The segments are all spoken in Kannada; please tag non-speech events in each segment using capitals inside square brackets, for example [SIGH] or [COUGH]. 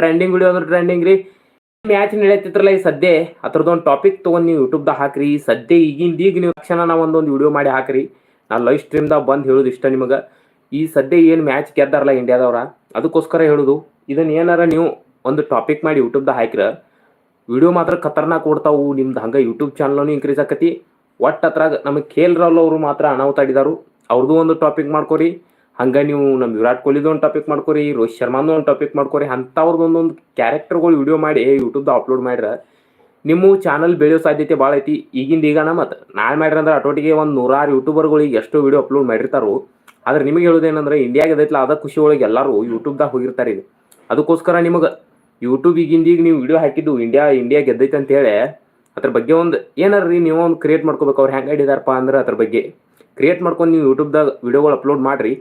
ಟ್ರೆಂಡಿಂಗ್ ವಿಡಿಯೋ ಅಂದ್ರೆ ಟ್ರೆಂಡಿಂಗ್ ರೀ. ಮ್ಯಾಚ್ ನಡೆಯತ್ತಿತ್ರಲ್ಲ ಈ ಸದ್ಯ. ಅದ್ರದ್ದೊಂದು ಟಾಪಿಕ್ ತೊಗೊಂಡು ನೀವು ಯೂಟ್ಯೂಬ್ದಾಗ ಹಾಕ್ರಿ. ಸದ್ಯ ಈಗಿಂದ ಈಗ ನೀವು ತಕ್ಷಣ ನಾವು ಒಂದೊಂದು ವಿಡಿಯೋ ಮಾಡಿ ಹಾಕ್ರಿ. ನಾ ಲೈವ್ ಸ್ಟ್ರೀಮ್ದಾಗ ಬಂದು ಹೇಳೋದು ಇಷ್ಟ ನಿಮಗೆ. ಈ ಸದ್ಯ ಏನು ಮ್ಯಾಚ್ ಗೆದ್ದಾರಲ್ಲ ಇಂಡಿಯಾದವ್ರ? ಅದಕ್ಕೋಸ್ಕರ ಹೇಳೋದು. ಇದನ್ನ ಏನಾರ ನೀವು ಒಂದು ಟಾಪಿಕ್ ಮಾಡಿ ಯೂಟ್ಯೂಬ್ದಾಗ ಹಾಕಿರ. ವಿಡಿಯೋ ಮಾತ್ರ ಖತರ್ನಾಕ್ ಕೊಡ್ತಾವು ನಿಮ್ದು ಹಂಗೆ ಯೂಟ್ಯೂಬ್ ಚಾನಲ್ನು ಇನ್ಕ್ರೀಸ್ ಆಕತಿ. ಒಟ್ಟು ಅದ್ರಾಗ ನಮಗೆ ಖೇಲ್ ರಾವ್ ಅವರು ಮಾತ್ರ ಅನಾಹುತ ಆಡಿದಾರು. ಅವ್ರದ್ದು ಒಂದು ಟಾಪಿಕ್ ಮಾಡ್ಕೊರಿ. ಹಂಗೆ ನೀವು ನಮ್ಮ ವಿರಾಟ್ ಕೊಹ್ಲಿದು ಒಂದು ಟಾಪಿಕ್ ಮಾಡ್ಕೊರಿ, ರೋಹಿತ್ ಶರ್ಮಾದು ಒಂದು ಟಾಪಿಕ್ ಮಾಡ್ಕೊರಿ ಅಂಥವ್ರದ್ದು ಒಂದೊಂದು ಕ್ಯಾರೆಕ್ಟರ್ಗಳು ವಿಡಿಯೋ ಮಾಡಿ ಯೂಟ್ಯೂಬ್ದು ಅಪ್ಲೋಡ್ ಮಾಡ್ರ, ನಿಮ್ಮ ಚಾನಲ್ ಬೆಳೆಯೋ ಸಾಧ್ಯತೆ ಭಾಳ ಐತಿ. ಈಗಿಂದ ಈಗನ ಮತ್ತು ನಾಳೆ ಮಾಡ್ರಿ ಅಂದ್ರೆ ಅಟೋಟಿಗೆ ಒಂದು ನೂರಾರು ಯೂಟ್ಯೂಬರ್ಗಳಿಗೆ ಎಷ್ಟೋ ವಿಡಿಯೋ ಅಪ್ಲೋಡ್ ಮಾಡಿರ್ತಾರೋ, ಆದ್ರೆ ನಿಮಗೆ ಹೇಳೋದೇನಂದ್ರೆ ಇಂಡಿಯಾಗೆ ಅದೈತಲ್ಲ ಅದ ಖುಷಿ ಒಳಗೆ ಎಲ್ಲರೂ ಯೂಟ್ಯೂಬ್ದಾಗ ಹೋಗಿರ್ತಾರೆ ಇದು. ಅದಕ್ಕೋಸ್ಕರ ನಿಮಗೆ ಯೂಟ್ಯೂಬ್ ಈಗಿಂದ ಈಗ ನೀವು ವಿಡಿಯೋ ಹಾಕಿದ್ದು ಇಂಡಿಯಾ ಇಂಡಿಯಾ ಗೆದ್ದೈತೆ ಅಂತ ಹೇಳಿ, ಅದ್ರ ಬಗ್ಗೆ ಒಂದು ಏನಾರ ರೀ ನೀವು ಒಂದು ಕ್ರಿಯೇಟ್ ಮಾಡ್ಕೋಬೇಕು ಅವ್ರು ಹೆಂಗೆ ಆಡಿದಾರಪ್ಪ ಅಂದ್ರೆ ಅದ್ರ ಬಗ್ಗೆ. ಕ್ರಿಯೇಟ್ ಮಾಡ್ಕೊಂಡು ನೀವು ಯೂಟ್ಯೂಬ್ದಾಗ ವಿಡಿಯೋಗಳು ಅಪ್ಲೋಡ್ ಮಾಡಿರಿ.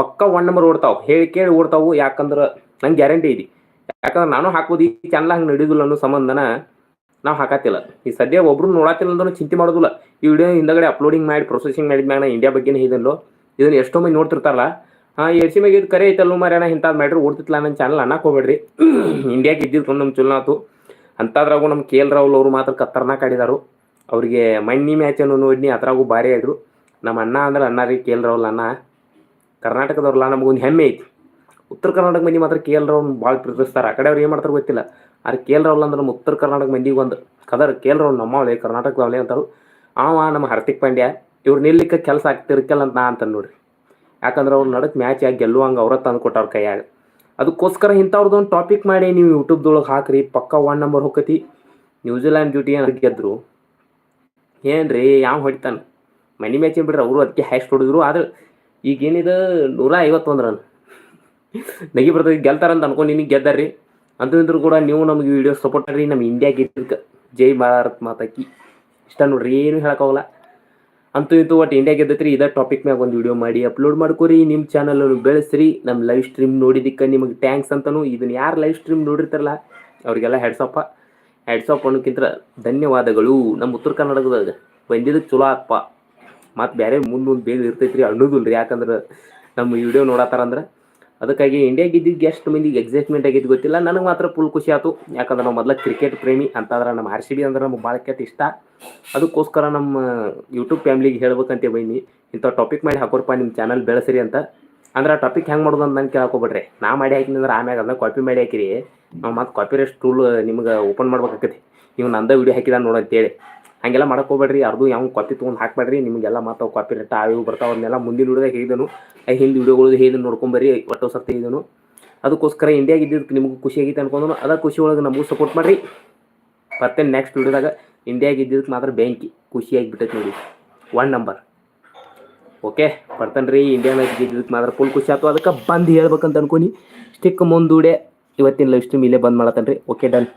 ಪಕ್ಕ ಒನ್ ನಂಬರ್ ಓಡ್ತಾವೆ. ಹೇಳಿ ಕೇಳಿ ಓಡ್ತಾವು. ಯಾಕಂದ್ರೆ ನಂಗೆ ಗ್ಯಾರಂಟಿ ಇದೆ. ಯಾಕಂದ್ರೆ ನಾನು ಹಾಕೋದು ಈ ಚಾನಲ್ ಹಂಗೆ ನಡೆಯೋದಿಲ್ಲ ಅನ್ನೋ ಸಂಬಂಧನ ನಾವು ಹಾಕತ್ತಿಲ್ಲ. ಈ ಸದ್ಯ ಒಬ್ರು ನೋಡತ್ತಿಲ್ಲ ಅಂದ್ರೆ ಚಿಂತೆ ಮಾಡೋದಿಲ್ಲ. ಈ ವಿಡಿಯೋ ಹಿಂದಗಡೆ ಅಪ್ಲೋಡಿಂಗ್ ಮಾಡಿ ಪ್ರೊಸೆಸಿಂಗ್ ಮಾಡಿದ ಮ್ಯಾಗ ನಾ ಇಂಡಿಯಾ ಬಗ್ಗೆ ಇದಲ್ಲೋ ಇದನ್ನ ಎಷ್ಟೋ ಮಂದಿ ನೋಡ್ತಿರ್ತಾರಲ್ಲ. ಹಾಂ, ಎಡ್ಸಿ ಮ್ಯಾಗ ಇದು ಕರೆ ಐತಲ್ಲ ಮರ್ಯಾಣ ಇಂಥದ್ದು ಮಾಡ್ರಿ ಓಡ್ತಿತ್ತಲ್ಲ ನನ್ನ ಚಾನಲ್ ಅನ್ನಕ್ಕೆ ಹೋಗ್ಬೇಡ್ರಿ. [CLEARS THROAT] ಇಂಡಿಯಾಗೆ ಇದ್ದಿದ್ದು ನಮ್ಮ ಚುಲ್ನಾತು ಆತು. ಅಂಥದ್ರಾಗೂ ನಮ್ಮ ಕೆ ಎಲ್ ರಾಹುಲ್ ಅವರು ಮಾತ್ರ ಕತ್ತರ್ನಾಕ್ ಆಡಿದಾರು. ಅವರಿಗೆ ಮಣ್ಣಿ ಮ್ಯಾಚನ್ನು ನೋಡಿನಿ, ಅದ್ರಾಗೂ ಭಾರಿ ಆಡಿದ್ರು ನಮ್ಮ ಅಣ್ಣ ಅಂದ್ರೆ ಅಣ್ಣ ರೀ ಕೆ ಎಲ್ ರಾಹುಲ್ ಅಣ್ಣ. ಕರ್ನಾಟಕದವ್ರಲ್ಲ, ನಮಗೊಂದು ಹೆಮ್ಮೆ ಐತಿ. ಉತ್ತರ ಕರ್ನಾಟಕ ಮಂದಿ ಮಾತ್ರ ಕೆ ಎಲ್ ರಾಹುಲ್ ಭಾಳ ಪ್ರೀತಿಸ್ತಾರೆ. ಆ ಕಡೆ ಅವ್ರು ಏನು ಮಾಡ್ತಾರೆ ಗೊತ್ತಿಲ್ಲ. ಆದ್ರೆ ಕೆ ಎಲ್ ರಾಹುಲ್ ಅಂದ್ರೆ ನಮ್ಮ ಉತ್ತರ ಕರ್ನಾಟಕ ಮಂದಿಗೆ ಒಂದು ಕದರ್ ಕೆ ಎಲ್ ರಾಹುಲ್ ನಮ್ಮವಳೆ, ಕರ್ನಾಟಕದವಳೆ ಅಂತಾರು. ಅವ ನಮ್ಮ ಹಾರ್ದಿಕ್ ಪಾಂಡ್ಯ, ಇವ್ರು ನಿಲ್ಲಿಕ್ಕೆ ಕೆಲಸ ಆಗ್ತಿರ್ಕಲ್ಲ ಅಂತ ನಾ ಅಂತ ನೋಡ್ರಿ. ಯಾಕಂದ್ರೆ ಅವ್ರು ನಡಕ್ಕೆ ಮ್ಯಾಚ್ ಆಗಿ ಗೆಲ್ಲುವಂಗೆ ಅವ್ರ ತಂದು ಕೊಟ್ಟವ್ರ ಕೈಯಾಗ. ಅದಕ್ಕೋಸ್ಕರ ಇಂಥವ್ರದ್ದು ಒಂದು ಟಾಪಿಕ್ ಮಾಡಿ ನೀವು ಯೂಟ್ಯೂಬ್ದೊಳಗೆ ಹಾಕ್ರಿ. ಪಕ್ಕ ಒನ್ ನಂಬರ್ ಹೋಗತಿ ನ್ಯೂಜಿಲ್ಯಾಂಡ್ ಡ್ಯೂಟಿ ಏನು ಗೆದ್ರು? ರೀ ಯಾವ ಹೊಡಿತಾನೆ? ಮನಿ ಮ್ಯಾಚ್ ಬಿಡ್ರಿ, ಅವರು ಅದಕ್ಕೆ ಹ್ಯಾಶ್ ಹೊಡಿದ್ರು. ಆದ್ರೆ ಈಗ ಏನಿದೆ ನೂರ ಐವತ್ತೊಂದು ರನ್ ನಗಿ ಬರ್ತದೆ, ಗೆಲ್ತಾರಂತ ಅನ್ಕೊಂಡು ನಿನಗೆ ಗೆದ್ದಾರ್ರಿ. ಅಂತಂದ್ರು ಕೂಡ ನೀವು ನಮಗೆ ವಿಡಿಯೋ ಸಪೋರ್ಟ್ ಮಾಡ್ರಿ ನಮ್ಮ ಇಂಡಿಯಾ ಗೆದ್ದಕ್ಕೆ ಜೈ ಭಾರತ್ ಮಾತಾಕಿ. ಇಷ್ಟ ನೋಡ್ರಿ, ಏನು ಹೇಳಕ್ಕಾಗಲ್ಲ ಅಂತೂ ಇಂತೂ ಒಟ್ಟು ಇಂಡಿಯಾ ಗೆದ್ದೈತ್ರಿ ಇದೇ ಟಾಪಿಕ್ ಮ್ಯಾಗ ಒಂದು ವಿಡಿಯೋ ಮಾಡಿ ಅಪ್ಲೋಡ್ ಮಾಡ್ಕೊರಿ. ನಿಮ್ಮ ಚಾನಲ್ ಬೆಳೆಸ್ರಿ. ನಮ್ಮ ಲೈವ್ ಸ್ಟ್ರೀಮ್ ನೋಡಿದ್ದಕ್ಕೆ ನಿಮಗೆ ಟ್ಯಾಂಕ್ಸ್ ಅಂತಲೂ ಇದನ್ನು ಯಾರು ಲೈವ್ ಸ್ಟ್ರೀಮ್ ನೋಡಿರ್ತಾರಲ್ಲ, ಅವರಿಗೆಲ್ಲ ಹೆಡ್ಸಪ್ಪ ಹೆಡ್ಸಪ್ ಅನ್ನೋಕ್ಕಿಂತ ಧನ್ಯವಾದಗಳು. ನಮ್ಮ ಉತ್ತರ ಕರ್ನಾಟಕದಾಗ ಬಂದಿದ್ದಕ್ಕೆ ಚಲೋ ಆತ್ಪ. ಮತ್ತು ಬೇರೆ ಮುಂದೆ ಮುಂದೆ ಬೇಗ ಇರ್ತೈತ್ರಿ ಅನ್ನೋದಿಲ್ಲ ರೀ ಯಾಕಂದ್ರೆ ನಮ್ಮ ವಿಡಿಯೋ ನೋಡತ್ತಾರಂದ್ರೆ, ಅದಕ್ಕಾಗಿ ಇಂಡಿಯಾ ಗೆದ್ದಿದ್ದು ಎಷ್ಟು ಮಂದಿಗೆ ಎಕ್ಸೈಟ್ಮೆಂಟ್ ಆಗಿದ್ದು ಗೊತ್ತಿಲ್ಲ. ನನಗೆ ಮಾತ್ರ ಫುಲ್ ಖುಷಿ ಆಯ್ತು ಯಾಕಂದ್ರೆ ನಾವು ಮೊದಲ ಕ್ರಿಕೆಟ್ ಪ್ರೇಮಿ ಅಂತಂದ್ರೆ ನಮ್ಮ ಆರ್ ಸಿ ಬಿ ಅಂದ್ರೆ ನಮ್ಗೆ ಭಾಳ ಕೆಟ್ಟ ಇಷ್ಟ. ಅದಕ್ಕೋಸ್ಕರ ನಮ್ಮ ಯೂಟ್ಯೂಬ್ ಫ್ಯಾಮ್ಲಿಗೆ ಹೇಳ್ಬೇಕಂತ ಬೈನಿ ಇಂಥ ಟಾಪಿಕ್ ಮಾಡಿ ಹಾಕೋರಪ್ಪ ನಿಮ್ಮ ಚಾನಲ್ ಬೆಳೆಸ್ರಿ ಅಂತ. ಅಂದ್ರೆ ಆ ಟಾಪಿಕ್ ಹೆಂಗೆ ಮಾಡೋದು ಅಂತ ನಂಗೆ ಕೇಳ್ಕೊಬೇಡ್ರಿ. ನಾ ಮಾಡಿ ಹಾಕಿನಿ ಅಂದ್ರೆ ಆಮ್ಯಾಗ ಅದನ್ನ ಕಾಪಿ ಮಾಡಿ ಹಾಕಿರಿ. ನಾವು ಮತ್ತೆ ಕಾಪಿ ಟೂಲ್ ನಿಮ್ಗೆ ಓಪನ್ ಮಾಡ್ಬೇಕಾಗತಿ ನೀವು ನಂದ ವಿಡಿಯೋ ಹಾಕಿದ ನೋಡು ಅಂತೇಳಿ. ಹಂಗೆಲ್ಲ ಮಾಡಕ್ಕೆ ಹೋಗ್ಬೇಡ್ರಿ, ಯಾರ್ದು ಯಾವ ಕಾಪಿ ತೊಗೊಂಡು ಹಾಕ್ಬೇಡ್ರಿ, ನಿಮಗೆಲ್ಲ ಮತ್ತೆ ಕಾಪಿ ರೇಟ್ ಆವಿ ಬರ್ತಾವ ಅದನ್ನೆಲ್ಲ ಮುಂದಿನ ವಿಡಿಯೋದಾಗ ಹೇಳಿದನು. ಹಿಂದೆ ವಿಡಿಯೋಗಳು ಹೇಳಿದ್ ನೋಡ್ಕೊಂಬರಿ ಒಟ್ಟು ಸರ್ತಿ ಹೇಳಿದನು. ಅದಕ್ಕೋಸ್ಕರ ಇಂಡಿಯಾಗ ಇದ್ದಿದ್ದಕ್ಕೆ ನಿಮಗೂ ಖುಷಿ ಆಗೈತೆ ಅನ್ಕೊಂಡು ಅದ ಖುಷಿ ಒಳಗೆ ನಮಗೂ ಸಪೋರ್ಟ್ ಮಾಡಿರಿ. ಮತ್ತೆ ನೆಕ್ಸ್ಟ್ ವಿಡಿಯೋದಾಗ ಇಂಡಿಯಾಗ ಇದ್ದಿದ್ದಕ್ಕೆ ಮಾತ್ರ ಬ್ಯಾಂಕಿ ಖುಷಿಯಾಗಿ ಬಿಟ್ಟೈತೆ ನೋಡಿ. ಒನ್ ನಂಬರ್ ಓಕೆ ಬರ್ತಾನೆ ರೀ ಇಂಡಿಯಾ ಮ್ಯಾಚ್ ಗೆದ್ದಿದ್ದಕ್ಕೆ ಮಾತ್ರ ಫುಲ್ ಖುಷಿ ಆಯ್ತು ಅದಕ್ಕೆ ಬಂದು ಹೇಳ್ಬೇಕಂತ ಅನ್ಕೊನಿ. ಸ್ಟಿಕ್ ಮುಂದೂಡೆ ಇವತ್ತಿನ ಲೈವ್ ಸ್ಟ್ರೀಮ್ ಇಲ್ಲೇ ಬಂದ್ ಮಾಡತ್ತೇನೆ ರೀ ಓಕೆ ಡನ್